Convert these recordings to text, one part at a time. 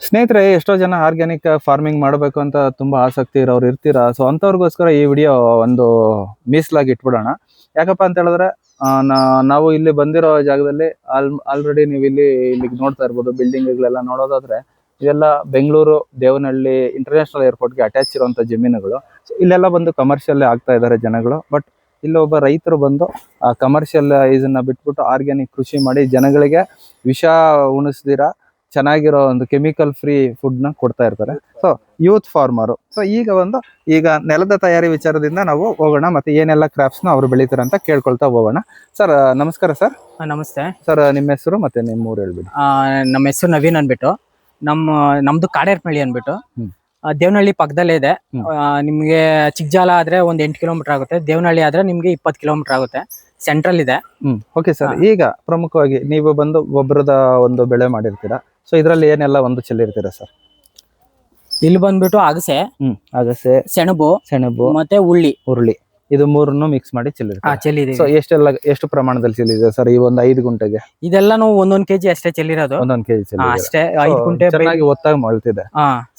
ಸ್ನೇಹಿತರೆ, ಎಷ್ಟೋ ಜನ ಆರ್ಗ್ಯಾನಿಕ್ ಫಾರ್ಮಿಂಗ್ ಮಾಡಬೇಕು ಅಂತ ತುಂಬಾ ಆಸಕ್ತಿ ಇರೋರು ಇರ್ತೀರಾ? ಸೊ ಅಂಥವ್ರಿಗೋಸ್ಕರ ಈ ವಿಡಿಯೋ ಒಂದು ಮೀಸಲಾಗಿ ಇಟ್ಬಿಡೋಣ. ಯಾಕಪ್ಪ ಅಂತ ಹೇಳಿದ್ರೆ ನಾವು ಇಲ್ಲಿ ಬಂದಿರೋ ಜಾಗದಲ್ಲಿ ಆಲ್ ಆಲ್ರೆಡಿ ನೀವು ಇಲ್ಲಿ ಇಲ್ಲಿಗೆ ನೋಡ್ತಾ ಇರ್ಬೋದು ಬಿಲ್ಡಿಂಗ್ಗಳೆಲ್ಲ ನೋಡೋದಾದ್ರೆ ಇದೆಲ್ಲ ಬೆಂಗಳೂರು, ದೇವನಹಳ್ಳಿ ಇಂಟರ್ನ್ಯಾಷನಲ್ ಏರ್ಪೋರ್ಟ್ಗೆ ಅಟ್ಯಾಚ್ ಇರುವಂತ ಜಮೀನುಗಳು. ಇಲ್ಲೆಲ್ಲ ಬಂದು ಕಮರ್ಷಿಯಲ್ ಆಗ್ತಾ ಇದ್ದಾರೆ ಜನಗಳು. ಬಟ್ ಇಲ್ಲಿ ಒಬ್ಬ ರೈತರು ಬಂದು, ಆ ಕಮರ್ಷಿಯಲ್ ಇದನ್ನ ಬಿಟ್ಬಿಟ್ಟು ಆರ್ಗ್ಯಾನಿಕ್ ಕೃಷಿ ಮಾಡಿ ಜನಗಳಿಗೆ ವಿಷ ಉಣಿಸ್ದಿರಾ? ಚೆನ್ನಾಗಿರೋ ಒಂದು ಕೆಮಿಕಲ್ ಫ್ರೀ ಫುಡ್ನ ಕೊಡ್ತಾ ಇರ್ತಾರೆ. ಸೊ ಯೂತ್ ಫಾರ್ಮರು ಸೊ ಈಗ ಒಂದು ಈಗ ನೆಲದ ತಯಾರಿ ವಿಚಾರದಿಂದ ನಾವು ಹೋಗೋಣ ಮತ್ತೆ ಏನೆಲ್ಲ ಕ್ರಾಪ್ಸ್ನ ಅವರು ಬೆಳೀತಾರೆ ಅಂತ ಕೇಳ್ಕೊಳ್ತಾ ಹೋಗೋಣ. ಸರ್ ನಮಸ್ಕಾರ ಸರ್ ನಮಸ್ತೆ. ಸರ್ ನಿಮ್ಮ ಹೆಸರು ಮತ್ತೆ ನಿಮ್ಮ ಊರು ಹೇಳ್ಬಿಡಿ. ನಮ್ಮ ಹೆಸರು ನವೀನ್ ಅನ್ಬಿಟ್ಟು. ನಮ್ಮ ನಮ್ದು ಕಾಡೇರ್ಪಳ್ಳಿ ಅನ್ಬಿಟ್ಟು. ದೇವನಹಳ್ಳಿ ಪಕ್ಕದಲ್ಲೇ ಇದೆ. ನಿಮಗೆ ಚಿಕ್ಕಜಾಲ ಆದ್ರೆ ಒಂದ್ ಎಂಟು ಕಿಲೋಮೀಟರ್ ಆಗುತ್ತೆ. ದೇವನಹಳ್ಳಿ ಆದ್ರೆ ನಿಮ್ಗೆ ಇಪ್ಪತ್ತು ಕಿಲೋಮೀಟರ್ ಆಗುತ್ತೆ. ಸೆಂಟ್ರಲ್ ಇದೆ. ಓಕೆ ಸರ್ ಈಗ ಪ್ರಮುಖವಾಗಿ ನೀವು ಬಂದು ಗೊಬ್ಬರದ ಒಂದು ಬೆಳೆ ಮಾಡಿರ್ತೀರಾ? ಸೊ ಇದರಲ್ಲಿ ಏನೆಲ್ಲ ಒಂದು ಚೆಲ್ಲಿರ್ತೀರಾ ಸರ್ ಇಲ್ಲಿ ಬಂದ್ಬಿಟ್ಟು ಅಗಸೆ ಹ್ಮ್ ಅಗಸೆ ಸೆಣಬು ಸೆಣಬು ಮತ್ತೆ ಉಳ್ಳಿ. ಉರುಳಿ. ಇದು ಮೂರನ್ನು ಮಿಕ್ಸ್ ಮಾಡಿ ಚೆಲ್ಲಿ ಚೆಲ್ಲಿದೀವಿ ಸೊ ಎಷ್ಟೆಲ್ಲ ಎಷ್ಟು ಪ್ರಮಾಣದಲ್ಲಿ ಚೆಲ್ಲಿದೆ ಸರ್ ಈ ಒಂದು ಐದು ಗುಂಟೆಗೆ? ಇದೆಲ್ಲಾನು ಒಂದೊಂದ್ ಕೆಜಿ ಅಷ್ಟೇ ಚೆಲ್ಲಿರೋದು ಒಂದೊಂದು ಕೆಜಿ ಅಷ್ಟೇ ಐದು ಗುಂಟೆ ಚೆನ್ನಾಗಿ ಒತ್ತಾಗಿ ಮಳ್ತಿದೆ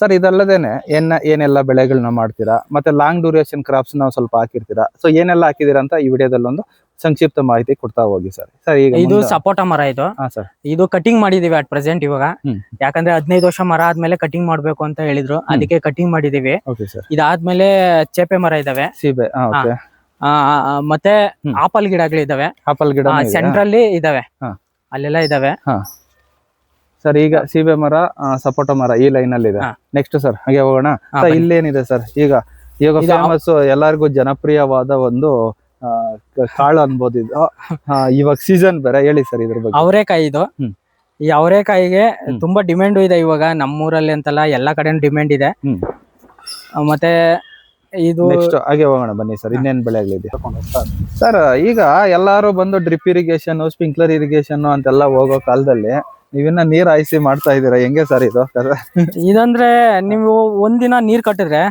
ಸರ್ ಇದಲ್ಲದೇನೆ ಏನ ಏನೆಲ್ಲ ಬೆಳೆಗಳನ್ನ ಮಾಡ್ತೀರಾ? ಮತ್ತೆ ಲಾಂಗ್ ಡ್ಯೂರೇಷನ್ ಕ್ರಾಪ್ಸ್ ನಾವು ಸ್ವಲ್ಪ ಹಾಕಿರ್ತೀರಾ? ಸೊ ಏನೆಲ್ಲ ಹಾಕಿದೀರಾ ಅಂತ ಈ ವಿಡಿಯೋದಲ್ಲಿ ಒಂದು ಸಂಕ್ಷಿಪ್ತ ಮಾಹಿತಿ ಕೊಡ್ತಾ ಹೋಗಿ ಸರ್. ಸರ್ ಈಗ ಇದು ಮುಂದೆ- ಸಪೋಟ ಮರ ಇದು. ಹಾ ಸರ್. ಇದು ಕಟಿಂಗ್ ಮಾಡಿದೀವಿ ಅಟ್ ಪ್ರೆಸೆಂಟ್ ಇವಾಗ. ಹ್ಮ್. ಯಾಕಂದ್ರೆ ಹದಿನೈದು ವರ್ಷ ಮರ ಆದ್ಮೇಲೆ ಕಟಿಂಗ್ ಮಾಡ್ಬೇಕು ಅಂತ ಹೇಳಿದ್ರು. ಅದಕ್ಕೆ ಕಟಿಂಗ್ ಮಾಡಿದೀವಿ. ಓಕೆ ಸರ್ ಇದಾದ್ಮೇಲೆ ಚೇಪೆ ಮರ ಇದಾವೆ. ಸೀಬೆ ಹಾ ಓಕೆ ಆ, ಆ, ಆ, ಮತ್ತೆ ಆಪಲ್ ಆಪಲ್ ಗಿಡಗಳಿದಾವೆ ಆಪಲ್ ಗಿಡ ಸೆಂಟ್ರಲ್ಲಿ ಇದಾವೆ. ಹಾ. ಅಲ್ಲೆಲ್ಲ ಇದಾವೆ. ಸರ್ ಈಗ ಸೀಬೆ ಮರ ಆ, ಸಪೋಟ ಮರ ಈ ಲೈನ್ ಅಲ್ಲಿ ಇದೆ ಹಾ. ನೆಕ್ಸ್ಟ್ ಸರ್ ಹಾಗೆ ಹೋಗೋಣ. ಹಾ, ಸರ್ ಬನ್ನಿ. ಇಲ್ಲೇನಿದೆ ಸರ್? ಈಗ ಇವಾಗ ಇದು ಫೇಮಸ್ ಎಲ್ಲರಿಗೂ ಜನಪ್ರಿಯವಾದ ಒಂದು ಕಾಳು ಅನ್ಬೋದು ಇದು. ಇವಾಗ ಸೀಸನ್ ಬೇರೆ ಹೇಳಿ ಸರ್ ಇದ್ರ ಬಗ್ಗೆ. ಅವರೇಕಾಯಿ ಇದು. ಈ ಅವರೇಕಾಯಿಗೆ. ತುಂಬಾ ಡಿಮ್ಯಾಂಡ್ ಇದೆ ಇವಾಗ. ನಮ್ಮೂರಲ್ಲಿ ಅಂತಲ್ಲ ಎಲ್ಲಾ ಕಡೆ ಡಿಮ್ಯಾಂಡ್ ಇದೆ. ಮತ್ತೆ ಇದು ಹಾಗೆ ಹೋಗೋಣ ಬನ್ನಿ ಸರ್ ಇನ್ನೇನ್ ಬೆಳೆಗಳಿದೆ? ಸರ್ ಈಗ ಎಲ್ಲಾರು ಬಂದು ಡ್ರಿಪ್ ಇರಿಗೇಷನ್ ಸ್ಪ್ರಿಂಕ್ಲರ್ ಇರಿಗೇಷನ್ ಅಂತೆಲ್ಲ ಹೋಗೋ ಕಾಲದಲ್ಲಿ ನೀವಿನ್ನ ನೀರ್ ಹಾಯಿಸಿ ಮಾಡ್ತಾ ಇದೀರಾ ಹೆಂಗೆ ಸರ್ ಇದು? ಇದಂದ್ರೆ ನೀವು ಒಂದಿನ ನೀರ್ ಕಟ್ಟಿದ್ರೆ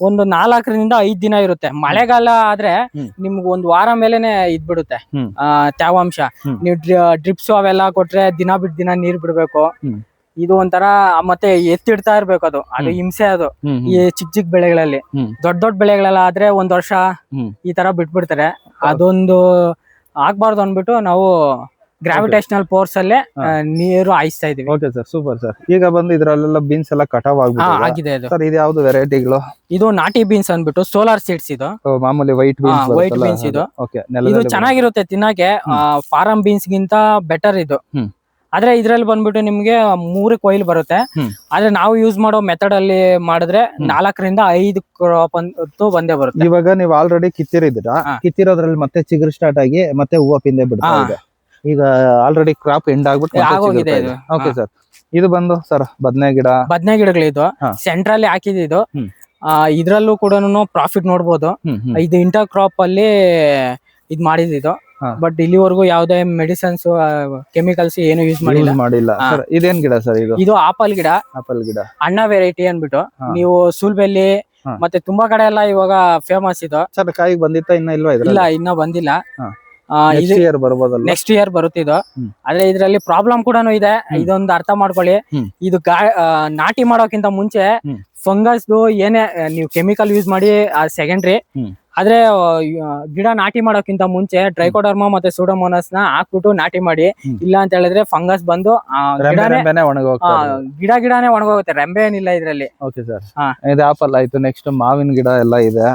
ಒಂದು ನಾಲ್ಕರಿಂದ ಐದ್ ದಿನ ಇರುತ್ತೆ. ಮಳೆಗಾಲ ಆದ್ರೆ ನಿಮ್ಗ್ ಒಂದ್ ವಾರ ಮೇಲೆನೆ ಇದ್ ಬಿಡುತ್ತೆ ಆ ಹ್ಮ್. ನೀವು ಡ್ರಿಪ್ಸ್ ಅವೆಲ್ಲ ಕೊಟ್ರೆ ದಿನ ಬಿಟ್ ದಿನ ನೀರ್ ಬಿಡ್ಬೇಕು. ಇದು ಒಂಥರ ಮತ್ತೆ ಎತ್ತಿಡ್ತಾ ಇರ್ಬೇಕು ಅದು ಅದು ಹಿಂಸೆ ಅದು. ಈ ಚಿಕ್ಕ ಚಿಕ್ಕ ಬೆಳೆಗಳಲ್ಲಿ. ದೊಡ್ಡ ದೊಡ್ಡ ಬೆಳೆಗಳೆಲ್ಲ ಆದ್ರೆ ಒಂದ್ ವರ್ಷ ಈ ತರ ಬಿಟ್ಬಿಡ್ತಾರೆ. ಅದೊಂದು ಆಗ್ಬಾರ್ದು ಅನ್ಬಿಟ್ಟು ನಾವು ಗ್ರಾವಿಟೇಷನಲ್ ಫೋರ್ಸ್ ಅಲ್ಲೇ ನೀರು ಹಾಯಿಸ್ತಾ ಇದೀವಿ ಓಕೆ ಸರ್ ಸೂಪರ್ ಸರ್ ಈಗ ಬಂದು ಇದ್ರಲ್ಲೆಲ್ಲ ಬೀನ್ಸ್ ಎಲ್ಲ ಕಟಾವ್ ಆಗಿದೆ ಸರ್ ಇದು ಯಾವ್ದು ವೆರೈಟಿಗಳು ಇದು ನಾಟಿ ಬೀನ್ಸ್ ಅಂದ್ಬಿಟ್ಟು ಸೋಲಾರ್ ಸೀಡ್ಸ್ ಇದು. ಮಾಮೂಲಿ ವೈಟ್ ಬೀನ್ಸ್ ವೈಟ್ ಬೀನ್ಸ್ ಇದು. ಇದು ಚೆನ್ನಾಗಿರುತ್ತೆ ತಿನ್ನಕ್ಕೆ. ಫಾರಂ ಬೀನ್ಸ್ ಗಿಂತ ಬೆಟರ್ ಇದು. ಆದ್ರೆ ಇದ್ರಲ್ಲಿ ಬಂದ್ಬಿಟ್ಟು ನಿಮ್ಗೆ ಮೂರು ಕೊಯ್ಲು ಬರುತ್ತೆ. ಆದ್ರೆ ನಾವು ಯೂಸ್ ಮಾಡೋ ಮೆಥಡ್ ಅಲ್ಲಿ ಮಾಡಿದ್ರೆ ನಾಲ್ಕರಿಂದ ಐದು ಕ್ರಾಪ್ ಅಂತೂ ಬಂದೇ ಬರುತ್ತೆ. ಇವಾಗ ನೀವು ಆಲ್ರೆಡಿ ಕಿತ್ತಿರಿದ್ರ. ಕಿತ್ತಿರೋದ್ರಲ್ಲಿ ಮತ್ತೆ ಚಿಗುರು ಸ್ಟಾರ್ಟ್ ಆಗಿ ಮತ್ತೆ ಹೂವು ಪಿಂದೆ ಬಿಡ್ತಾ ಇದೆ. ಈಗ ಆಲ್ರೆಡಿ ಕ್ರಾಪ್ ಎಂಡ್ ಆಗ್ಬಿಟ್ಟು ಇದು. ಓಕೆ ಸರ್ ಇದು ಬಂದು ಸರ್ ಬದನೆ ಗಿಡ. ಬದನೆ ಗಿಡಗಳಿದು. ಸೆಂಟ್ರಲ್ಲಿ ಹಾಕಿದ್ದು. ಇದ್ರಲ್ಲೂ ಕೂಡ ಪ್ರಾಫಿಟ್ ನೋಡ್ಬೋದು. ಇದು ಇಂಟರ್ ಕ್ರಾಪ್ ಅಲ್ಲಿ ಇದ್ ಮಾಡಿದ್ದು. ಬಟ್ ಇಲ್ಲಿವರೆಗೂ ಯಾವ್ದೇ ಮೆಡಿಸನ್ಸ್ ಕೆಮಿಕಲ್ಸ್ ಏನು ಯೂಸ್ ಮಾಡಿಲ್ಲ. ಮಾಡಿಲ್ಲ. ಇದೇನ್ ಗಿಡ ಸರ್ ಇದು? ಇದು ಆಪಲ್ ಗಿಡ. ಆಪಲ್ ಗಿಡ. ಅಣ್ಣ ವೆರೈಟಿ ಅನ್ಬಿಟ್ಟು. ನೀವು ಸುಲ್ಬೆಲ್ಲಿ ಮತ್ತೆ ತುಂಬಾ ಕಡೆ ಎಲ್ಲ ಇವಾಗ ಫೇಮಸ್ ಇದು. ಸರ್ ಕಾಯಿ ಬಂದಿತ್ತ ಇನ್ನ ಇಲ್ವಾ ಇಲ್ಲ ಇನ್ನ ಬಂದಿಲ್ಲ. ಇದು ನೆಕ್ಸ್ಟ್ ಇಯರ್ ಬರ್ಬೋದಲ್ಲ ನೆಕ್ಸ್ಟ್ ಇಯರ್ ಬರುತ್ತೆ ಇದು. ಆದ್ರೆ ಇದ್ರಲ್ಲಿ ಪ್ರಾಬ್ಲಮ್ ಕೂಡ ಇದೆ. ಇದೊಂದು ಅರ್ಥ ಮಾಡ್ಕೊಳ್ಳಿ. ಇದು ನಾಟಿ ಮಾಡೋಕ್ಕಿಂತ ಮುಂಚೆ. ಫಂಗಸ್ ಏನೇ ನೀವು ಕೆಮಿಕಲ್ ಯೂಸ್ ಮಾಡಿ ಸೆಕೆಂಡ್ರಿ ಆದ್ರೆ ಗಿಡ ನಾಟಿ ಮಾಡೋಕ್ಕಿಂತ ಮುಂಚೆ ಟ್ರೈಕೋಡರ್ಮಾ ಮತ್ತೆ ಸೂಡೋಮೋನಸ್ನ ಹಾಕ್ಬಿಟ್ಟು ನಾಟಿ ಮಾಡಿ. ಇಲ್ಲ ಅಂತ ಹೇಳಿದ್ರೆ ಫಂಗಸ್ ಬಂದು ಗಿಡ ಗಿಡನೇ ಒಣಗೋಗುತ್ತೆ. ರೆಂಬೆ ಏನಿಲ್ಲ ಇದ್ರಲ್ಲಿ. ಓಕೆ ಸರ್ ಇದು ಆಪಲ್ ಆಯ್ತು. ನೆಕ್ಸ್ಟ್ ಮಾವಿನ ಗಿಡ ಎಲ್ಲ ಇದೆ.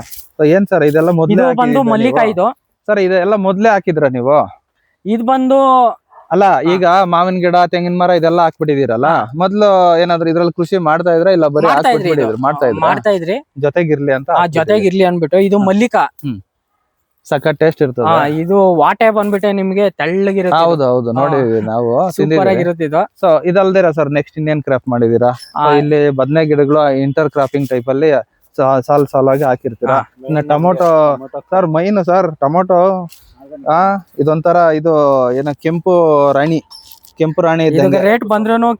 ಏನ್ ಸರ್ ಇದೆಲ್ಲ ಮೊದಲೇ ಬಂದು ಬಂದು ಮಲ್ಲಿಕಾಯಿದು. ಸರ್ ಇದೆಲ್ಲ ಮೊದ್ಲೇ ಹಾಕಿದ್ರ ನೀವು? ಇದು ಬಂದು ಅಲ್ಲ ಈಗ ಮಾವಿನ ಗಿಡ ತೆಂಗಿನ ಮರ ಇದೆಲ್ಲ ಹಾಕ್ಬಿಟ್ಟಿದಿರಲ್ಲ ಮೊದ್ಲು ಏನಾದ್ರು ಇದ್ರಲ್ಲಿ ಕೃಷಿ ಮಾಡ್ತಾ ಇದ್ರ ಇಲ್ಲ ಬರೀ ಮಾಡ್ತಾ ಇದ್ರಿ ಇದು. ಮಾಡ್ತಾ ಇದ್ರ? ಮಾಡ್ತಾ ಇದ್ರಿ. ಜೊತೆಗಿರ್ಲಿ ಅಂತ ಆ ಜೊತೆಗೆ ಇರ್ಲಿ ಅನ್ಬಿಟ್ಟು ಇದು ಮಲ್ಲಿಕಾ. ಸಖತ್ ಟೇಸ್ಟ್ ಇರ್ತದ. ಆ, ಇದು ವಾಟೆ ಬಂದ್ಬಿಟ್ಟೆ ನಿಮ್ಗೆ ತೆಳ್ಳಗಿರುತ್ತೆ ಹೌದು ಹೌದು. ನೋಡಿದೀವಿ ನಾವು ಸೂಪರ್ ಆಗಿರುತ್ತೆ ಇದು. ಸೊ ಇದಲ್ದಿರ ಸರ್ ನೆಕ್ಸ್ಟ್ ಇನ್ನೇನ್ ಕ್ರಾಫ್ಟ್ ಮಾಡಿದೀರಾ ಆ, ಇಲ್ಲಿ ಬದನೆ ಗಿಡಗಳು ಇಂಟರ್ ಕ್ರಾಪಿಂಗ್ ಟೈಪ್ ಅಲ್ಲಿ ಸಾಲ್ ಸಾಲಾಗಿ ಹಾಕಿರ್ತೀರಾ? ಇನ್ನ ಟೊಮೊಟೊ ಸರ್. ಮೈನು ಸರ್ ಟೊಮೊಟೊ ಆ ಇದೊಂಥರ ಇದು ಏನ ಕೆಂಪು ರಾಣಿ ಕೆಂಪು ರಾಣಿ ಇದೆ ಇದ್ದಂಗೆ ರೇಟ್ ಬಂದ್ರೂ.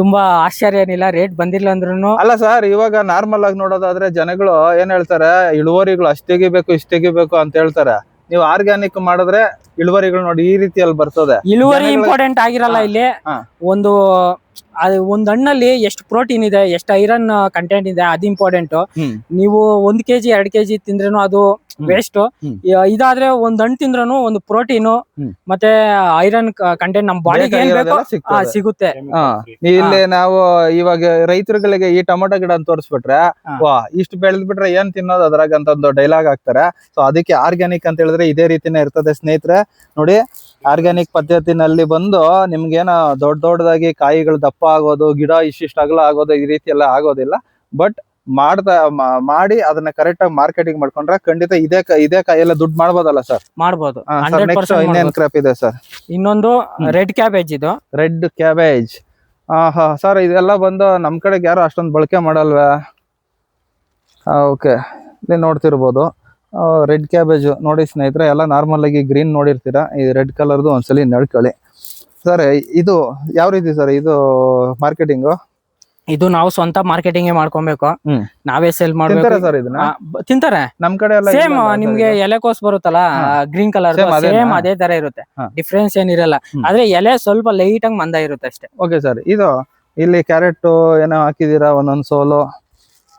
ತುಂಬಾ ಆಶ್ಚರ್ಯ ಏನಿಲ್ಲ ರೇಟ್ ಬಂದಿಲ್ಲ ಅಂದ್ರೂ ಅಲ್ಲ ಸರ್ ಇವಾಗ ನಾರ್ಮಲ್ ಆಗಿ ನೋಡೋದಾದ್ರೆ ಜನಗಳು ಏನ್ ಹೇಳ್ತಾರೆ ಇಳುವರಿಗಳು ಅಷ್ಟು ತೆಗಿಬೇಕು ಇಷ್ಟು ತೆಗಿಬೇಕು ಅಂತ ಹೇಳ್ತಾರೆ. ನೀವು ಆರ್ಗ್ಯಾನಿಕ್ ಮಾಡಿದ್ರೆ ಇಳುವರಿಗಳು ನೋಡಿ ಈ ರೀತಿಯಲ್ಲಿ ಬರ್ತದೆ. ಇಳುವರಿ ಇಂಪಾರ್ಟೆಂಟ್ ಆಗಿರಲ್ಲ ಇಲ್ಲಿ. ಒಂದು ಅದು ಒಂದ್ ಹಣ್ಣಲ್ಲಿ ಎಷ್ಟು ಪ್ರೋಟೀನ್ ಇದೆ ಎಷ್ಟು ಐರನ್ ಕಂಟೆಂಟ್ ಇದೆ ಅದು ಇಂಪಾರ್ಟೆಂಟ್ ನೀವು ಒಂದ್ ಕೆಜಿ ಎರಡ್ ಕೆಜಿ ತಿಂದ್ರೇನು ಅದು. ವೇಸ್ಟ್ ಇದಾದ್ರೆ ಒಂದ್ ಹಣ್ಣು ತಿಂದ್ರೂ ಒಂದು ಪ್ರೋಟೀನ್ ಮತ್ತೆ ಐರನ್ ಕಂಟೆಂಟ್ ನಮ್ ಬಾಡಿಗೆ ಏನ್ ಬೇಕೋ. ಸಿಗುತ್ತೆ. ಇಲ್ಲಿ ನಾವು ಇವಾಗ ರೈತರುಗಳಿಗೆ ಈ ಟೊಮೊಟೊ ಗಿಡ ಅಂತ ತೋರಿಸ್ಬಿಟ್ರೆ. ವಾ ಇಷ್ಟು ಬೆಳೆದ್ ಬಿಟ್ರೆ ಏನ್ ತಿನ್ನೋದು ಅದ್ರಾಗ ಅಂತ ಒಂದು ಡೈಲಾಗ್ ಹಾಕ್ತಾರೆ. ಸೊ ಅದಕ್ಕೆ ಆರ್ಗ್ಯಾನಿಕ್ ಅಂತ ಹೇಳಿದ್ರೆ ಇದೇ ರೀತಿನೇ ಇರ್ತದೆ ಸ್ನೇಹಿತರೆ. ನೋಡಿ ಆರ್ಗ್ಯಾನಿಕ್ ಪದ್ಧತಿನಲ್ಲಿ ಬಂದು ನಿಮ್ಗೇನ ದೊಡ್ಡ ದೊಡ್ಡದಾಗಿ ಕಾಯಿಗಳು ದಪ್ಪ ಆಗೋದು ಗಿಡ ಇಷ್ಟಿಷ್ಟು ಅಗಲ ಆಗೋದು ಈ ರೀತಿ ಎಲ್ಲ ಆಗೋದಿಲ್ಲ. ಬಟ್ ಮಾಡ್ತಾ ಮಾಡಿ ಅದನ್ನ ಕರೆಕ್ಟ್ ಆಗಿ ಮಾರ್ಕೆಟಿಂಗ್ ಮಾಡ್ಕೊಂಡ್ರೆ ಖಂಡಿತ ಇದೇ ಇದೇ ಕಾಯೆಲ್ಲ ದುಡ್ಡು ಮಾಡ್ಬೋದಲ್ಲ ಸರ್ ಮಾಡ್ಬೋದು. ನೆಕ್ಸ್ಟ್ ಇನ್ನೇನ್ ಕ್ರಾಪ್ ಇದೆ ಸರ್ ಇನ್ನೊಂದು ರೆಡ್ ಕ್ಯಾಬೇಜ್ ಇದು. ರೆಡ್ ಕ್ಯಾಬೇಜ್ ಹಾ ಸರ್ ಇದೆಲ್ಲ ಬಂದು ನಮ್ ಕಡೆಗೆ ಯಾರು ಅಷ್ಟೊಂದು ಬಳಕೆ ಮಾಡಲ್ವಾ? ಓಕೆ ಇಲ್ಲಿ ನೋಡ್ತಿರ್ಬೋದು. ರೆಡ್ ಕ್ಯಾಬೇಜ್ ನೋಡಿ ಸ್ನೇಹಿತರೆ ಎಲ್ಲ ನಾರ್ಮಲ್ ಆಗಿ ಗ್ರೀನ್ ನೋಡಿರ್ತೀರಾ? ಈ ರೆಡ್ ಕಲರ್ದು ಒಂದ್ಸಲಿ ನಡ್ಕೊಳ್ಳಿ. ಸರ್ ಇದು ಯಾವ ರೀತಿ ಸರ್ ಇದು ಮಾರ್ಕೆಟಿಂಗು ಇದು ನಾವು ಸ್ವಂತ ಮಾರ್ಕೆಟಿಂಗ್ ಮಾಡ್ಕೊಬೇಕು. ನಾವೇ ಸೇಲ್ ಮಾಡ್ಬೇಕು. ತಿಂತಾರೆ ನಮ್ ಕಡೆ ಸೇಮ್ ನಿಮ್ಗೆ? ಎಲೆಕೋಸ್ ಬರುತ್ತಲ್ಲ ಗ್ರೀನ್ ಕಲರ್ ಸೇಮ್ ಅದೇ ತರ ಇರುತ್ತೆ. ಡಿಫ್ರೆನ್ಸ್ ಏನಿರಲ್ಲ. ಆದ್ರೆ ಎಲೆ ಸ್ವಲ್ಪ ಲೈಟ್ ಆಗಿ ಮಂದ ಇರುತ್ತೆ ಅಷ್ಟೇ. ಓಕೆ ಸರ್ ಇದು ಇಲ್ಲಿ ಕ್ಯಾರೆಟ್ ಏನೋ ಹಾಕಿದೀರಾ ಒಂದೊಂದ್ ಸೋಲು?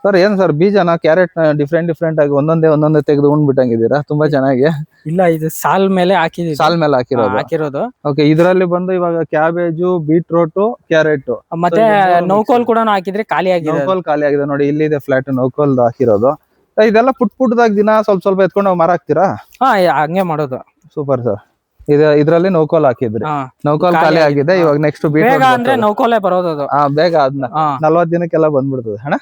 ಸರ್ ಏನ್ ಸರ್ ಬೀಜನ ಕ್ಯಾರೆಟ್ ಡಿಫ್ರೆಂಟ್ ಡಿಫ್ರೆಂಟ್ ಆಗಿ ಒಂದೊಂದೇ ಒಂದೊಂದೇ ತೆಗೆದು ಉಂಡ್ಬಿಟ್ಟಂಗಿದ್ದೀರಾ ತುಂಬಾ ಚೆನ್ನಾಗಿ. ಇಲ್ಲ ಇದು ಸಾಲ್ ಮೇಲೆ ಹಾಕಿದೀವಿ ಸಾಲ್ ಮೇಲೆ ಹಾಕಿರೋದು? ಹಾಕಿರೋದು. ಓಕೆ ಇದರಲ್ಲಿ ಬಂದು ಇವಾಗ ಕ್ಯಾಬೇಜು ಬೀಟ್ರೋಟ್ ಕ್ಯಾರೆಟ್. ಮತ್ತೆ ಇದು ನೌಕೋಲ್. ಕೂಡ ಹಾಕಿದ್ರೆ ಖಾಲಿ ಆಗಿದೆ. ನೌಕೋಲ್ ಖಾಲಿ ಆಗಿದೆ ನೋಡಿ ಇಲ್ಲಿದೆ ಫ್ಲಾಟ್ ನೌಕೋಲ್ ಹಾಕಿರೋದು. ಇದೆಲ್ಲ ಪುಟ್ ಪುಟ್ಟದಾಗ ದಿನ ಸ್ವಲ್ಪ ಸ್ವಲ್ಪ ಎತ್ಕೊಂಡು ಮರ ಹಾಕ್ತೀರಾ? ಹಾ ಹಂಗೆ ಮಾಡೋದು. ಸೂಪರ್ ಸರ್ ಇದು ಇದ್ರಲ್ಲಿ ನೌಕೋಲ್ ಹಾಕಿದ್ರಿ. ನೌಕೋಲ್ ಖಾಲಿ ಆಗಿದೆ. ಇವಾಗ ನೆಕ್ಸ್ಟ್ ಬೀಟ್ರೋಟ್ ಅಂದ್ರೆ ನೌಕೋಲೆ ಬರೋದು ಬೇಗ ಅದನ್ನ ನಲ್ವತ್ ದಿನಕ್ಕೆಲ್ಲ ಬಂದ್ಬಿಡ್ತದೆ ಹಣ?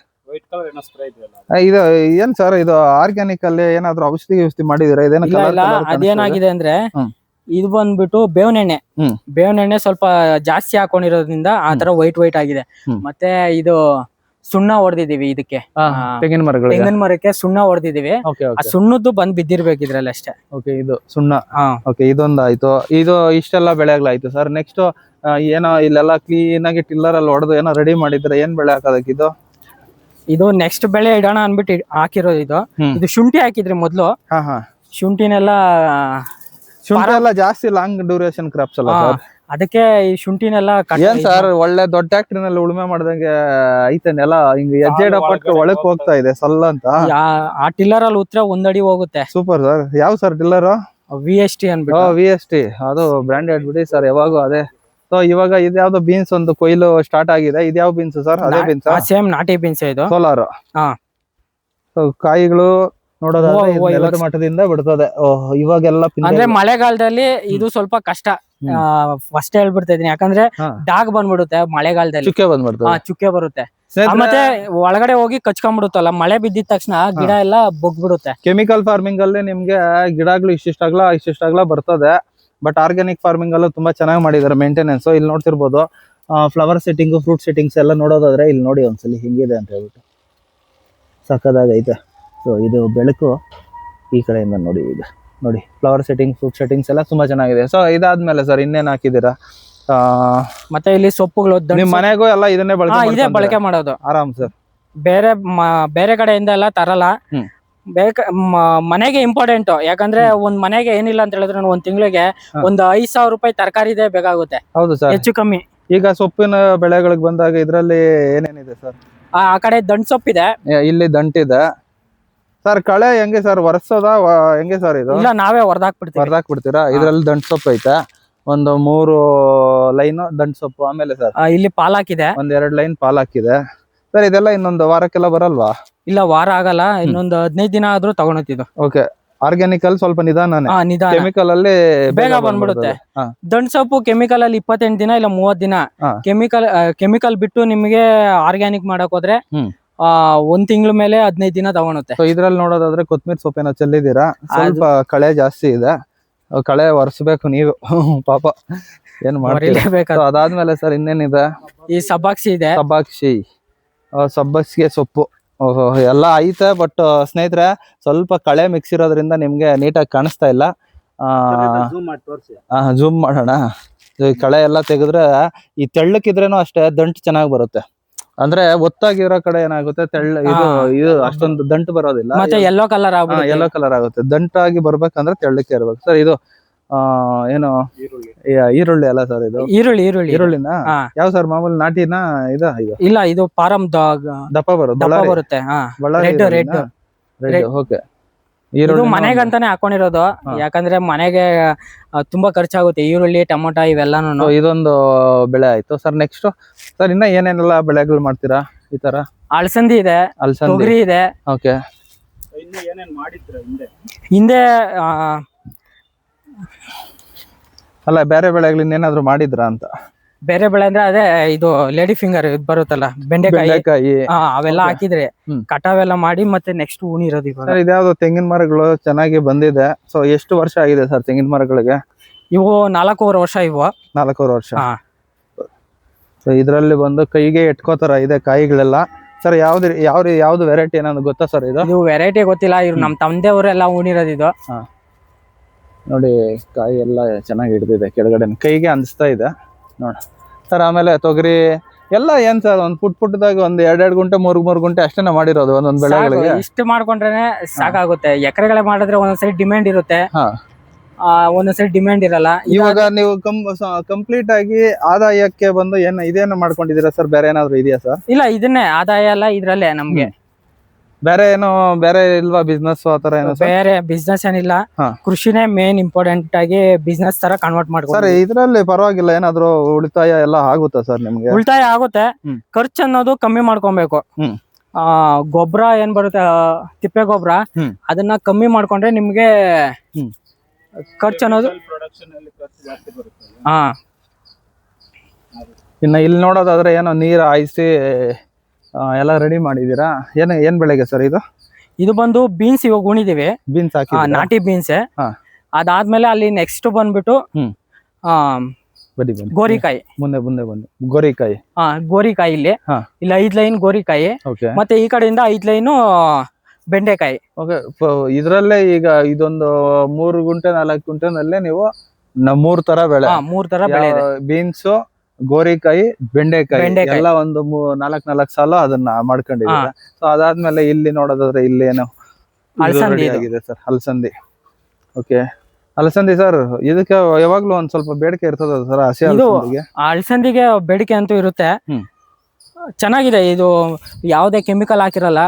ಇದು ಏನ್ ಸರ್ ಇದು ಆರ್ಗ್ಯಾನಿಕ್ ಅಲ್ಲಿ ಏನಾದ್ರು ಔಷಧಿ ಔಷಧಿ ಮಾಡಿದಿರಾ ಇದೇನ ಇಲ್ಲ ಕಲರ್ ಇಲ್ಲ ಅದೇನಾಗಿದೆ ಅಂದ್ರೆ ಹ್ಮ್. ಇದು ಬಂದ್ಬಿಟ್ಟು ಬೇವಿನೆಣ್ಣೆ. ಹ್ಮ್. ಬೇವಿನೆಣ್ಣೆ ಸ್ವಲ್ಪ ಜಾಸ್ತಿ ಹಾಕೊಂಡಿರೋದ್ರಿಂದ ಆ ತರ ವೈಟ್ ವೈಟ್ ಆಗಿದೆ. ಹ್ಮ್. ಮತ್ತೆ ಇದು ಸುಣ್ಣ ಹೊಡೆದಿದೀವಿ ಇದಕ್ಕೆ. ಆ, ತೆಂಗಿನ ಮರಗಳು ತೆಂಗಿನ ಮರಕ್ಕೆ ಸುಣ್ಣ ಹೊಡೆದಿದೀವಿ ಓಕೆ ಆ ಓಕೆ ಸುಣ್ಣದ್ದು ಬಂದ್ ಬಿದ್ದಿರ್ಬೇಕು ಇದ್ರಲ್ಲಿ ಅಷ್ಟೇ. ಓಕೆ ಇದು ಸುಣ್ಣ. ಹಾ. ಓಕೆ ಇದೊಂದಾಯ್ತು. ಇದು ಇಷ್ಟೆಲ್ಲ ಬೆಳೆಗಳಾಯ್ತು ಸರ್. ನೆಕ್ಸ್ಟ್ ಏನೋ ಇಲ್ಲೆಲ್ಲ ಕ್ಲೀನ್ ಆಗಿ ಟಿಲ್ಲರ್ ಅಲ್ಲಿ ಹೊಡೆದು ಏನೋ ರೆಡಿ ಮಾಡಿದ್ರೆ ಏನ್ ಬೆಳೆ ಹಾಕೋದಕ್ಕೆ ಇದು? ಇದು ನೆಕ್ಸ್ಟ್ ಬೆಳೆ ಇಡೋಣ ಅನ್ಬಿಟ್ಟು ಹಾಕಿರೋದು ಇದು. ಇದು ಶುಂಠಿ ಹಾಕಿದ್ರಿ ಮೊದ್ಲು. ಹಾ ಹಾ. ಶುಂಠಿನೆಲ್ಲ ಶುಂಠಿ ಎಲ್ಲ ಜಾಸ್ತಿ ಲಾಂಗ್ ಡ್ಯೂರೇಷನ್ ಕ್ರಾಪ್ಸ್ ಅಲ್ಲ ಅದಕ್ಕೆ ಈ ಶುಂಠಿನೆಲ್ಲ ಕಟ್ ಏನ್ ಸರ್ ಒಳ್ಳೆ ದೊಡ್ಡ ಟ್ಯಾಕ್ಟ್ರಿನಲ್ಲಿ ಉಳುಮೆ ಮಾಡ್ದಂಗೆ ಐತೆ ನೆಲ ಹಿಂಗ್ ಹೆಜ್ಜೆ ಡಪ್ಪಟ್ಟು ಒಳಕ್ ಹೋಗ್ತಾ ಇದೆ ಸಲ್ಲ ಅಂತ? ಯಾ- ಆ ಟಿಲ್ಲರ್ ಅಲ್ಲಿ ಉತ್ತರ ಒಂದಡಿ ಹೋಗುತ್ತೆ. ಸೂಪರ್ ಸರ್ ಯಾವ sir tiller V S T ಅನ್ಬಿಟ್ಟು ವಿ ಎಸ್ ಟಿ ಅದು ಬ್ರಾಂಡೆಡ್ ಬಿಡಿ ಸರ್ ಯಾವಾಗೂ ಅದೇ. ಸೊ ಇವಾಗ ಇದ್ಯಾವ್ದು ಬೀನ್ಸ್ ಒಂದು ಕೊಯ್ಲು ಸ್ಟಾರ್ಟ್ ಆಗಿದೆ. ಇದ್ಯಾವ ಬೀನ್ಸ್ ಸರ್ ಅದೇ ಬೀನ್ಸ್ ಸೇಮ್ ನಾಟಿ ಬೀನ್ಸ್ ಇದು. ಸೋಲಾರ್. ಸೊ ಕಾಯಿಗಳು ನೋಡೋದಾದ್ರೆ ಮಟ್ಟದಿಂದ ಬಿಡ್ತದೆ. ಇವಾಗೆಲ್ಲ ಅಂದ್ರೆ ಮಳೆಗಾಲದಲ್ಲಿ ಇದು ಸ್ವಲ್ಪ ಕಷ್ಟ. ಫಸ್ಟ್ ಹೇಳ್ಬಿಡ್ತಾ ಇದೀನಿ. ಯಾಕಂದ್ರೆ. ಡಾಗ್ ಬಂದ್ಬಿಡುತ್ತೆ ಮಳೆಗಾಲದಲ್ಲಿ. ಚುಕ್ಕೆ ಬಂದ್ಬಿಡುತ್ತೆ ಆ, ಚುಕ್ಕೆ ಬರುತ್ತೆ. ಮತ್ತೆ ಒಳಗಡೆ ಹೋಗಿ ಕಚ್ಕೊಂಡ್ಬಿಡುತ್ತಲ್ಲ ಮಳೆ ಬಿದ್ದಿದ ತಕ್ಷಣ ಗಿಡ ಎಲ್ಲ ಬೊಗ್ಬಿಡುತ್ತೆ. ಕೆಮಿಕಲ್ ಫಾರ್ಮಿಂಗ್ ಅಲ್ಲಿ ನಿಮ್ಗೆ ಗಿಡಗಳು ಇಷ್ಟಿಷ್ಟಾಗ್ಲ ಇಷ್ಟಿಷ್ಟಾಗ್ಲ ಬರ್ತದೆ. ಬಟ್ ಆರ್ಗ್ಯಾನಿಕ್ ಫಾರ್ಮಿಂಗ್ ಅಲ್ಲೂ ತುಂಬಾ ಚೆನ್ನಾಗಿ ಮಾಡಿದ್ದಾರೆ ಮೇಂಟೆನೆನ್ಸ್ ಇಲ್ಲಿ ನೋಡ್ತಿರ್ಬೋದು ಫ್ಲವರ್ ಸೆಟ್ಟಿಂಗ್ ಫ್ರೂಟ್ ಸೆಟ್ಟಿಂಗ್ಸ್ ಎಲ್ಲ ನೋಡೋದಾದ್ರೆ ಇಲ್ಲಿ ನೋಡಿ ಒಂದ್ಸಲಿ ಹಿಂಗಿದೆ ಅಂತ ಹೇಳ್ಬಿಟ್ಟು. ಸಕ್ಕದಾಗೈತೆ ಸೊ ಇದು ಬೆಳಕು ಈ ಕಡೆಯಿಂದ ನೋಡಿ ಈಗ ನೋಡಿ ಫ್ಲವರ್ ಸೆಟ್ಟಿಂಗ್ ಫ್ರೂಟ್ ಸೆಟ್ಟಿಂಗ್ಸ್ ಎಲ್ಲ ತುಂಬಾ ಚೆನ್ನಾಗಿದೆ. ಸೊ ಇದಾದ್ಮೇಲೆ ಸರ್ ಇನ್ನೇನು ಹಾಕಿದ್ದೀರಾ? ಮತ್ತೆ ಇಲ್ಲಿ ಸೊಪ್ಪುಗಳು ದಂಟ್ ನಿಮ್ ಮನೆಗೂ ಎಲ್ಲ ಇದನ್ನೇ ಬಳಕೆ ಇದೇ ಬಳಕೆ ಮಾಡೋದು. ಆರಾಮ್ ಸರ್. ಬೇರೆ ಬೇರೆ ಕಡೆಯಿಂದ ಎಲ್ಲ ತರಲ್ಲ. ಬೇಕ ಮ- ಮನೆಗೆ ಇಂಪಾರ್ಟೆಂಟ್ ಯಾಕಂದ್ರೆ ಒಂದ್ ಮನೆಗೆ ಏನಿಲ್ಲ ಅಂತ ಹೇಳಿದ್ರೆ ಒಂದ್ ತಿಂಗಳಿಗೆ ಹಾ. ಒಂದ್ ಐದ್ ಸಾವಿರ ರೂಪಾಯಿ ತರಕಾರಿದೆ ಬೇಕಾಗುತ್ತೆ. ಹೌದು ಸರ್. ಹೆಚ್ಚು ಕಮ್ಮಿ. ಈಗ ಸೊಪ್ಪಿನ ಬೆಳೆಗಳಿಗೆ ಬಂದಾಗ ಇದರಲ್ಲಿ ಏನೇನಿದೆ ಸರ್? ಆ ಆ ಕಡೆ ದಂಟ್ ಸೊಪ್ಪಿದೆ. ಇಲ್ಲಿ ದಂಟಿದೆ. ಸರ್ ಕಳೆ ಹೆಂಗೆ ಸರ್ ವರ್ಷದ ಹೆಂಗೆ ಸರ್ ಇದು? ಇಲ್ಲ ನಾವೇ ಹೊರದಾಕ್ಬಿಡ್ತೀವಿ ಬರ್ದಾಕ್ ಬಿಡ್ತೀರಾ ಇದ್ರಲ್ಲಿ ದಂಟ್ ಸೊಪ್ಪು ಐತೆ. ಒಂದು ಮೂರು ಲೈನ್ ದಂಟ್ ಸೊಪ್ಪು ಆಮೇಲೆ ಸರ್. ಇಲ್ಲಿ ಪಾಲಾಕಿದೆ. ಒಂದ್ ಎರಡ್ ಲೈನ್ ಪಾಲ್ ಹಾಕಿದೆ ಸರ್ ಇದೆಲ್ಲ ಇನ್ನೊಂದು ವಾರಕ್ಕೆಲ್ಲ ಬರಲ್ವಾ? ಇಲ್ಲ ವಾರ ಆಗಲ್ಲ. ಇನ್ನೊಂದು ಹದಿನೈದು ದಿನ ಆದ್ರೂ ತಗೊಳತಿದ್ದು ಓಕೆ ಆರ್ಗ್ಯಾನಿಕ್ ಅಲ್ಲಿ ಸ್ವಲ್ಪ ನಿಧಾನನೇ. ನಿಧಾನ. ಕೆಮಿಕಲ್ ಅಲ್ಲಿ ಬೇಗ ಬಂದ್ಬಿಡುತ್ತೆ. ದಂಡ್ ಸೊಪ್ಪು ಕೆಮಿಕಲ್ ಅಲ್ಲಿ ಇಪ್ಪತ್ತೆಂಟು ದಿನ ಇಲ್ಲ ಮೂವತ್ ದಿನ. ಕೆಮಿಕಲ್ ಕೆಮಿಕಲ್ ಬಿಟ್ಟು ನಿಮಗೆ ಆರ್ಗ್ಯಾನಿಕ್ ಮಾಡಕ್ ಹೋದ್ರೆ ಆ ಒಂದ್ ತಿಂಗಳ ಮೇಲೆ ಹದಿನೈದು ದಿನ ತಗೊಳುತ್ತೆ ಸೊ ಇದ್ರಲ್ಲಿ ನೋಡೋದಾದ್ರೆ ಕೊತ್ಮಿರಿ ಸೊಪ್ಪೇನ ಚೆಲ್ಲಿದ್ದೀರಾ? ಸ್ವಲ್ಪ ಕಳೆ ಜಾಸ್ತಿ ಇದೆ. ಕಳೆ ಒರೆಸ್ಬೇಕು ನೀವು. ಪಾಪ. ಏನ್ So ಅದಾದ್ಮೇಲೆ ಸರ್ ಇನ್ನೇನಿದೆ? ಈ ಸಬಾಕ್ಷಿ ಇದೆ. ಸಬ್ಬಾಕ್ಷಿ ಆ, ಸಬ್ಬಕ್ಸಿಗೆ ಸೊಪ್ಪು. ಓಹೋ ಎಲ್ಲ ಐತೆ ಬಟ್ ಸ್ನೇಹಿತರೆ ಸ್ವಲ್ಪ ಕಳೆ ಮಿಕ್ಸ್ ಇರೋದ್ರಿಂದ ನಿಮ್ಗೆ ನೀಟಾಗಿ ಕಾಣಿಸ್ತಾ ಇಲ್ಲ. ಜೂಮ್ ಮಾಡೋಣ. ಈ ಕಳೆ ಎಲ್ಲ ತೆಗೆದ್ರೆ ಈ ತೆಳ್ಳಕ್ಕಿದ್ರೇನು ಅಷ್ಟೇ ದಂಟು ಚೆನ್ನಾಗಿ ಬರುತ್ತೆ. ಅಂದ್ರೆ ಒತ್ತಾಗಿರೋ ಕಡೆ ಏನಾಗುತ್ತೆ ತೆಳ್ಳ ಇದು ಇದು ಅಷ್ಟೊಂದು ದಂಟು ಬರೋದಿಲ್ಲ. ಮತ್ತೆ ಯೆಲ್ಲೋ ಕಲರ್ ಎಲ್ಲೋ ಆಗ್ಬಿಡುತ್ತೆ. ಕಲರ್ ಆಗುತ್ತೆ. ದಂಟಾಗಿ ಬರ್ಬೇಕಂದ್ರೆ ತೆಳ್ಳಕ್ಕೆ ಇರ್ಬೇಕು. ಸರ್ ಇದು ಏನು? ಈ- ಈರುಳ್ಳಿ ಅಲ್ಲ ಸರ್ ಇದು. ಈರುಳ್ಳಿ ಈರುಳ್ಳಿ. ಈರುಳ್ಳಿನ? ಹಾ. ಯಾವ ಸರ್ ಮಾಮೂಲಿ ನಾಟಿನ ಇದ ಇದು? ಇಲ್ಲ ಇದು ಪಾರಂ ದಪ್ಪ ಬರೋದು ದಪ್ಪ ಬರುತ್ತೆ. ರೆಡ್ ಓಕೆ ಇದು ಮನೆಗಂತಾನೆ ಹಾಕೊಂಡಿರೋದು. ಯಾಕಂದ್ರೆ ಮನೆಗೆ ತುಂಬಾ ಖರ್ಚಾಗುತ್ತೆ. ಈರುಳ್ಳಿ ಟೊಮೊಟೊ ಇವೆಲ್ಲಾನು ಇದೊಂದು ಬೆಳೆ ಆಯ್ತು. ಸರ್ ನೆಕ್ಸ್ಟ್ ಸರ್ ಇನ್ನ ಏನೇನೆಲ್ಲ ಬೆಳೆಗಳು ಮಾಡ್ತೀರಾ ಈ ತರ? ಅಳಸಂದಿ ಇದೆ ಅಲ್ಸಂದಿ. ತೊಗರಿ ಇದೆ. ಓಕೆ ಹಿಂದೆ ಆ, ಅಲ್ಲ ಬೇರೆ ಬೆಳೆಗಳಿಂದ ಏನಾದ್ರು ಮಾಡಿದ್ರಾ ಅಂತ? ಬೇರೆ ಬೆಳೆ ಅಂದ್ರೆ ಅದೇ ಇದು ಲೇಡಿ ಫಿಂಗರ್ ಬರುತ್ತಲ್ಲ ಬೆಂಡೆಕಾಯಿ. ಬೆಂಡೆಕಾಯಿ. ಆ, ಅವೆಲ್ಲ ಹಾಕಿದ್ರೆ. ಕಟಾವೆಲ್ಲ ಮಾಡಿ ಮತ್ತೆ ನೆಕ್ಸ್ಟ್ ಉಣಿರೋದು ಇವಾಗ. ಸರ್ ಇದ್ಯಾವ್ದು ತೆಂಗಿನ ಮರಗಳು ಚೆನ್ನಾಗಿ ಬಂದಿದೆ. ಸೊ ಎಷ್ಟು ವರ್ಷ ಆಗಿದೆ ಸರ್ ತೆಂಗಿನ ಮರಗಳಿಗೆ? ಇವು ನಾಲ್ಕೂವರೆ ವರ್ಷ ಇವು. ನಾಲ್ಕೂವರೆ ವರ್ಷ. ಹಾ. ಸೊ ಇದರಲ್ಲಿ ಬಂದು ಕೈಗೆ ಎಟ್ಕೋತರ ಇದೆ ಕಾಯಿಗಳೆಲ್ಲ. ಸರ್ ಯಾವ್ದು ಯಾವ ಯಾವ್ದು ವೆರೈಟಿ ಏನಾದ್ರು ಗೊತ್ತಾ ಸರ್ ಇದು? ಇದು ವೆರೈಟಿ ಗೊತ್ತಿಲ್ಲ ಇವ್ರು ನಮ್ ತಂದೆಯವರೆಲ್ಲ ಉಣಿರೋದು ಇದು. ನೋಡಿ ಕಾಯಿ ಎಲ್ಲ ಚೆನ್ನಾಗಿ ಹಿಡ್ದಿದೆ ಕೆಳಗಡೆ ಕೈಗೆ ಅನ್ಸ್ತಾ ಇದೆ. ನೋಡ. ಸರ್ ಆಮೇಲೆ ತೊಗರಿ ಎಲ್ಲ ಏನ್ ಸರ್ ಒಂದ್ ಪುಟ್ ಪುಟ್ಟದಾಗ ಒಂದ್ ಎರಡೆರಡು ಗುಂಟೆ ಮೂರ್ ಮೂರ್ ಗುಂಟೆ ಅಷ್ಟೇನೆ ಮಾಡಿರೋದು ಒಂದೊಂದ್ ಬೆಳೆಗಳಿಗೆ? ಇಷ್ಟು ಮಾಡ್ಕೊಂಡ್ರೆ ಸಾಕಾಗುತ್ತೆ. ಎಕರೆಗಳೇ ಮಾಡಿದ್ರೆ ಒಂದೊಂದ್ಸರಿ ಡಿಮ್ಯಾಂಡ್ ಇರುತ್ತೆ. ಒಂದೊಂದ್ಸರಿ ಡಿಮ್ಯಾಂಡ್ ಇರಲ್ಲ. ಇವಾಗ ನೀವು ಕಂಪ್ಲೀಟ್ ಆಗಿ ಆದಾಯಕ್ಕೆ ಬಂದು ಏನ ಇದೇನು ಮಾಡ್ಕೊಂಡಿದೀರಾ ಸರ್? ಬೇರೆ ಏನಾದ್ರು ಇದೆಯಾ ಸರ್? ಇಲ್ಲ ಇದನ್ನೇ. ಆದಾಯ ಎಲ್ಲ ಇದ್ರಲ್ಲೇ ನಮ್ಗೆ. ಬೇರೆ ಏನು ಬೇರೆ ಇಲ್ವಾ ಬಿಸ್ನೆಸ್ ಆತರ ಏನು ಬೇರೆ ಬಿಸ್ನೆಸ್ ಏನಿಲ್ಲ. ಹಾ. ಕೃಷಿನೇ ಮೇನ್ ಇಂಪಾರ್ಟೆಂಟ್ ಆಗಿ ಬಿಸ್ನೆಸ್ ತರ ಕನ್ವರ್ಟ್ ಸರ್ ಮಾಡ್ಕೊಂಡು ಇದ್ರಲ್ಲಿ ಪರವಾಗಿಲ್ಲ ಏನಾದ್ರು ಉಳಿತಾಯ ಎಲ್ಲ ಆಗುತ್ತೆ ಸರ್ ನಿಮ್ಗೆ? ಉಳಿತಾಯ ಆಗುತ್ತೆ. ಖರ್ಚ್ ಖರ್ಚು ಅನ್ನೋದು ಕಮ್ಮಿ ಮಾಡ್ಕೊಬೇಕು. ಹ್ಮ್. ಆ ಗೊಬ್ಬರ ಏನ್ ಬರುತ್ತೆ ಆ, ತಿಪ್ಪೆ ಗೊಬ್ಬರ ಹ್ಮ್. ಅದನ್ನ ಕಮ್ಮಿ ಮಾಡ್ಕೊಂಡ್ರೆ ನಿಮ್ಗೆ ಖರ್ಚ್ ಖರ್ಚು ಅನ್ನೋದು ಹಾ. ಇನ್ನ ಇಲ್ಲಿ ನೋಡೋದಾದ್ರೆ ಏನೋ ನೀರ್ ಹಾಯಿಸಿ ಎಲ್ಲ ರೆಡಿ ಮಾಡಿದೀರಾ ಏನ್ ಏನ್ ಬೆಳೆಗೆ ಸರ್ ಇದು? ಇದು ಬಂದು ಬೀನ್ಸ್ ಇವಾಗ ಉಣಿದೀವಿ. ಬೀನ್ಸ್ ಹಾಕಿ ನಾಟಿ ಬೀನ್ಸ್ ಹಾ. ಅದಾದ್ಮೇಲೆ ಅಲ್ಲಿ ನೆಕ್ಸ್ಟ್ ಬಂದ್ಬಿಟ್ಟು ಗೋರಿಕಾಯಿ. ಮುಂದೆ ಮುಂದೆ ಬಂದು ಗೋರಿಕಾಯಿ. ಆ ಗೋರಿಕಾಯಿ ಇಲ್ಲಿ. ಇಲ್ಲಿ ಐದ್ ಲೈನ್ ಗೋರಿಕಾಯಿ. ಮತ್ತೆ ಈ ಕಡೆಯಿಂದ ಐದ್ ಲೈನ್ ಬೆಂಡೆಕಾಯಿ. ಇದ್ರಲ್ಲೇ ಈಗ ಇದೊಂದು ಮೂರು ಗುಂಟೆ ನಾಲ್ಕು ಗುಂಟೆನಲ್ಲೇ ನೀವು ಮೂರ್ ತರ ಬೆಳೆ. ಹಾ ಮೂರ್ ತರ ಬೆಳೆ ಬೀನ್ಸ್ ಗೋರಿಕಾಯಿ ಬೆಂಡೆಕಾಯಿ ಬೆಂಡೆಕಾಯಿ. ಎಲ್ಲ ಒಂದು ಮೂ- ನಾಲ್ಕ್ ನಾಲ್ಕ್ ಸಾಲ ಅದನ್ನ ಮಾಡ್ಕೊಂಡಿದ್ದೀರಾ ಸೊ ಅದಾದ್ಮೇಲೆ ಇಲ್ಲಿ ನೋಡೋದಾದ್ರೆ ಇಲ್ಲಿ ಏನು ಇದು ಅಲಸಂದಿ ready ಇದು. ಆಗಿದೆ ಸರ್ ಅಲಸಂದಿ ಓಕೆ ಅಲಸಂದಿ ಸರ್ ಇದಕ್ಕೆ ಯಾವಾಗ್ಲೂ ಒಂದ್ ಸ್ವಲ್ಪ ಬೇಡಿಕೆ ಇರ್ತದ ಸರ್ ಹಸಿ ಇದು ಅಲಸಂದಿಗೆ ಆ ಬೇಡಿಕೆ ಅಂತೂ ಇರುತ್ತೆ ಹ್ಮ್. ಚೆನ್ನಾಗಿದೆ ಇದು ಯಾವುದೇ ಕೆಮಿಕಲ್ ಹಾಕಿರಲ್ಲ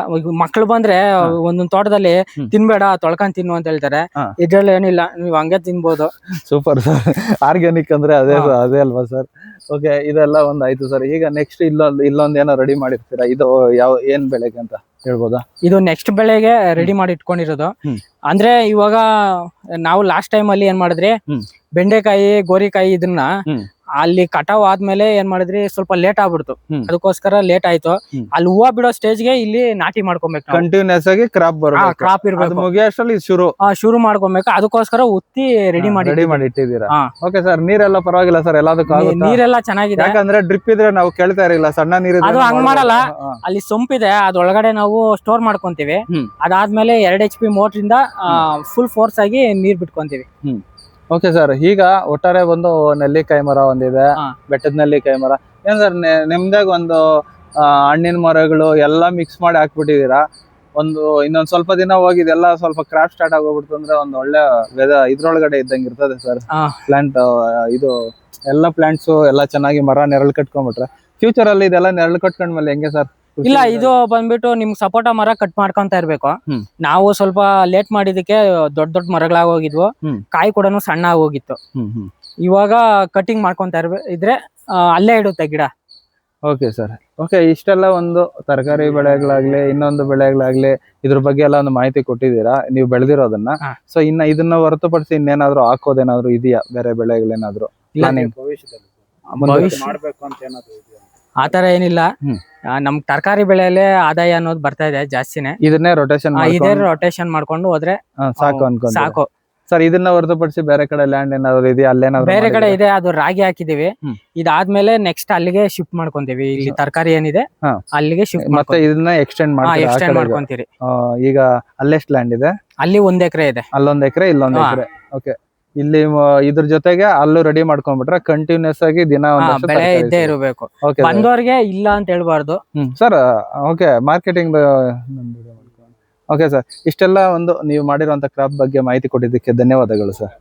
ಮಕ್ಳು ಬಂದ್ರೆ ಒಂದೊಂದ್ ತೋಟದಲ್ಲಿ ಹ್ಮ್. ತಿನ್ಬೇಡ ತೊಳ್ಕೊಂಡ್ ತಿನ್ನು ಅಂತ ಹೇಳ್ತಾರೆ ಹಾ. ಇದ್ರಲ್ಲಿ ಏನಿಲ್ಲ ನೀವ್ ಹಂಗೆ ತಿನ್ಬೋದು ಸೂಪರ್ ಸರ್ ಆರ್ಗ್ಯಾನಿಕ್ ಅಂದ್ರೆ ಅದೇ ಹಾ. ಅದೇ ಅಲ್ವಾ ಸರ್ ಓಕೆ ಇದೆಲ್ಲ ಒಂದ್ ಆಯ್ತು ಸರ್. ಈಗ ನೆಕ್ಸ್ಟ್ ಇಲ್ಲೊಂದು ಇಲ್ಲೊಂದ್ ಏನೋ ರೆಡಿ ಮಾಡಿರ್ತೀರಾ? ಇದು ಯಾವ ಏನ್ ಬೆಳೆಗೆ ಅಂತ ಹೇಳ್ಬೋದಾ? ಇದು ನೆಕ್ಸ್ಟ್ ಬೆಳೆಗೆ ರೆಡಿ ಮಾಡಿ ಇಟ್ಕೊಂಡಿರೋದು. ಅಂದ್ರೆ ಇವಾಗ ನಾವು ಲಾಸ್ಟ್ ಟೈಮ್ ಅಲ್ಲಿ ಏನ್ ಮಾಡಿದ್ರಿ. ಬೆಂಡೆಕಾಯಿ ಗೋರಿಕಾಯಿ ಇದನ್ನ. ಅಲ್ಲಿ ಕಟಾವ್ ಆದ್ಮೇಲೆ ಏನ್ ಮಾಡಿದ್ರಿ ಸ್ವಲ್ಪ ಲೇಟ್ ಆಗ್ಬಿಡ್ತು. ಹ್ಮ್. ಅದಕ್ಕೋಸ್ಕರ ಲೇಟ್ ಆಯ್ತು. ಹ್ಮ್. ಅಲ್ಲಿ ಹೂವ ಬಿಡೋ ಸ್ಟೇಜ್ಗೆ ಇಲ್ಲಿ ನಾಟಿ ಮಾಡ್ಕೊಬೇಕು ಕಂಟಿನ್ಯೂಸ್ ಆಗಿ ಕ್ರಾಪ್ ಬರಬೇಕು. ಕ್ರಾಪ್ ಅದು ಇರ್ಬೇಕು. ಮುಗಿಯೋಷ್ಟರಲ್ಲಿ ಇದು ಶುರು. ಆ, ಶುರು ಮಾಡ್ಕೊಬೇಕು. ಅದಕ್ಕೋಸ್ಕರ ಉತ್ತಿ ರೆಡಿ ಮಾಡಿ ರೆಡಿ ಮಾಡಿ ಇಟ್ಟಿದ್ದೀರಾ ಹಾ. ಓಕೆ ಸರ್ ನೀರೆಲ್ಲ ಪರವಾಗಿಲ್ಲ ಸರ್ ಎಲ್ಲದಕ್ಕೂ ನೀ- ಆಗುತ್ತಾ? ನೀರೆಲ್ಲ ಚೆನ್ನಾಗಿದೆ. ಯಾಕಂದ್ರೆ ಡ್ರಿಪ್ ಇದ್ರೆ ನಾವು ಕೇಳ್ತಾ ಇರಲಿಲ್ಲ. ಸಣ್ಣ ನೀರು ಅದು ಹಂಗ್ ಮಾಡಲ್ಲ. ಅಲ್ಲಿ ಸೊಂಪಿದೆ. ಅದೊಳಗಡೆ ನಾವು ಸ್ಟೋರ್ ಮಾಡ್ಕೊಂತೀವಿ. ಹ್ಮ್. ಅದಾದ್ಮೇಲೆ ಎರಡ್ ಎಚ್ ಪಿ ಮೋಟರ್ ಇಂದ ಫುಲ್ ಫೋರ್ಸ್ ಆಗಿ ನೀರ್ ಬಿಟ್ಕೊಂತೀವಿ. ಓಕೆ ಸರ್ ಈಗ ಒಟ್ಟಾರೆ ಒಂದು ನೆಲ್ಲಿಕಾಯಿ ಮರ ಒಂದಿದೆ. ಬೆಟ್ಟದ ನೆಲ್ಲಿಕಾಯಿ ಮರ. ಏನ್ ಸರ್ ನಿಮ್ದಾಗ ಒಂದು ಹಣ್ಣಿನ ಮರಗಳು ಎಲ್ಲ ಮಿಕ್ಸ್ ಮಾಡಿ ಹಾಕ್ಬಿಟ್ಟಿದೀರಾ ಒಂದು ಇನ್ನೊಂದ್ ಸ್ವಲ್ಪ ದಿನ ಹೋಗಿ ಇದೆಲ್ಲ ಸ್ವಲ್ಪ ಕ್ರಾಪ್ ಸ್ಟಾರ್ಟ್ ಆಗೋಗ್ಬಿಡ್ತು ಅಂದ್ರೆ ಒಂದು ಒಳ್ಳೆ ವೆದ ಇದ್ರೊಳಗಡೆ ಇದ್ದಂಗೆ ಇರ್ತದೆ ಸರ್ ಪ್ಲಾಂಟ್ ಇದು ಎಲ್ಲ ಪ್ಲಾಂಟ್ಸ್ ಎಲ್ಲ ಚೆನ್ನಾಗಿ ಮರ ನೆರಳು ಕಟ್ಕೊಂಡ್ಬಿಟ್ರೆ. ಫ್ಯೂಚರ್ ಅಲ್ಲಿ ಇದೆಲ್ಲ ನೆರಳು ಕಟ್ಕೊಂಡ್ಮೇಲೆ ಹೆಂಗೆ ಸರ್ ಇಲ್ಲ ಇದು ಬಂದ್ಬಿಟ್ಟು ನಿಮ್ಗೆ ಸಪೋಟ ಮರ ಕಟ್ ಮಾಡ್ಕೊಂತ ಇರ್ಬೇಕು. ನಾವು ಸ್ವಲ್ಪ ಲೇಟ್ ಮಾಡಿದಕ್ಕೆ ದೊಡ್ಡ ದೊಡ್ಡ ಮರಗಳಾಗಿ ಹೋಗಿದ್ವು. ಕಾಯಿ ಕೂಡ ಸಣ್ಣ ಆಗಿ ಹೋಗಿತ್ತು. ಹ್ಮ್ ಹ್ಮ್. ಇವಾಗ ಕಟಿಂಗ್ ಮಾಡ್ಕೊಂತ ಇರ್ಬೇ ಇದ್ರೆ ಆ, ಅಲ್ಲೇ ಇಡುತ್ತೆ ಗಿಡ. Okay sir. ಓಕೆ ಇಷ್ಟೆಲ್ಲ ಒಂದು ತರಕಾರಿ ಬೆಳೆಗಳಾಗ್ಲಿ ಇನ್ನೊಂದು ಬೆಳೆಗಳಾಗ್ಲಿ ಇದ್ರ ಬಗ್ಗೆ ಎಲ್ಲ ಒಂದು ಮಾಹಿತಿ ಕೊಟ್ಟಿದ್ದೀರಾ? ನೀವು ಬೆಳೆದಿರೋದನ್ನ. ಸೊ ಇನ್ನ ಇದನ್ನ ಹೊರತುಪಡಿಸಿ ಇನ್ನೇನಾದ್ರೂ ಹಾಕೋದೇನಾದ್ರು ಇದೆಯಾ? ಬೇರೆ ಬೆಳೆಗಳೇನಾದ್ರು ಭವಿಷ್ಯದಲ್ಲಿ. ಮಾಡ್ಬೇಕು ಅಂತ ಭವಿಷ್ಯ ಆತರ ಏನಿಲ್ಲ. ನಮ್ ತರಕಾರಿ ಬೆಳೆಯಲ್ಲೇ ಆದಾಯ ಅನ್ನೋದು ಬರ್ತಾ ಇದೆ ಜಾಸ್ತಿನೇ. ಇದನ್ನೇ ರೊಟೇಷನ್ ಇದೇ ರೊಟೇಷನ್ ಮಾಡ್ಕೊಂಡು ಹೋದ್ರೆ ಸಾಕು ಅನ್ಕೊಂಡು ಸಾಕು. ಸರ್ ಇದನ್ನ ಹೊರತುಪಡಿಸಿ ಬೇರೆ ಕಡೆ ಲ್ಯಾಂಡ್ ಏನಾದ್ರು ಇದೆಯಾ? ಅಲ್ಲೇನಾದ್ರು ಬೇರೆ ಕಡೆ ಇದೆ ಅದು ರಾಗಿ ಹಾಕಿದೀವಿ. ಇದಾದ್ಮೇಲೆ ನೆಕ್ಸ್ಟ್ ಅಲ್ಲಿಗೆ ಶಿಫ್ಟ್ ಮಾಡ್ಕೊಂತೀವಿ. ಇಲ್ಲಿ ತರಕಾರಿ ಏನಿದೆ ಅಲ್ಲಿಗೆ ಶಿಫ್ಟ್ ಮತ್ತೆ ಇದನ್ನ ಎಕ್ಸ್ಟೆಂಡ್ ಎಕ್ಸ್ಟೆಂಡ್? ಮಾಡ್ಕೊಂತೀರಿ. ಈಗ ಅಲ್ಲೆಷ್ಟು ಲ್ಯಾಂಡ್ ಇದೆ? ಅಲ್ಲಿ ಒಂದ್ ಎಕರೆ ಇದೆ. ಅಲ್ಲೊಂದ್ ಎಕರೆ ಇಲ್ಲೊಂದ್ ಎಕರೆ. ಓಕೆ ಇಲ್ಲಿ ಇದ್ರ ಜೊತೆಗೆ ಅಲ್ಲೂ ರೆಡಿ ಮಾಡ್ಕೊಂಡ್ಬಿಟ್ರೆ ಕಂಟಿನ್ಯೂಸ್ ಆಗಿ ದಿನ ಬೆಳೆ ಇದ್ದೇ ಇರಬೇಕು. ಬಂದವರಿಗೆ ಇಲ್ಲ ಅಂತ ಹೇಳ್ಬಾರ್ದು. Sir okay marketing okay sir ಇಷ್ಟೆಲ್ಲ ಒಂದು ನೀವು ಮಾಡಿರುವಂತ ಕ್ರಾಪ್ ಬಗ್ಗೆ ಮಾಹಿತಿ ಕೊಟ್ಟಿದ್ದಕ್ಕೆ ಧನ್ಯವಾದಗಳು ಸರ್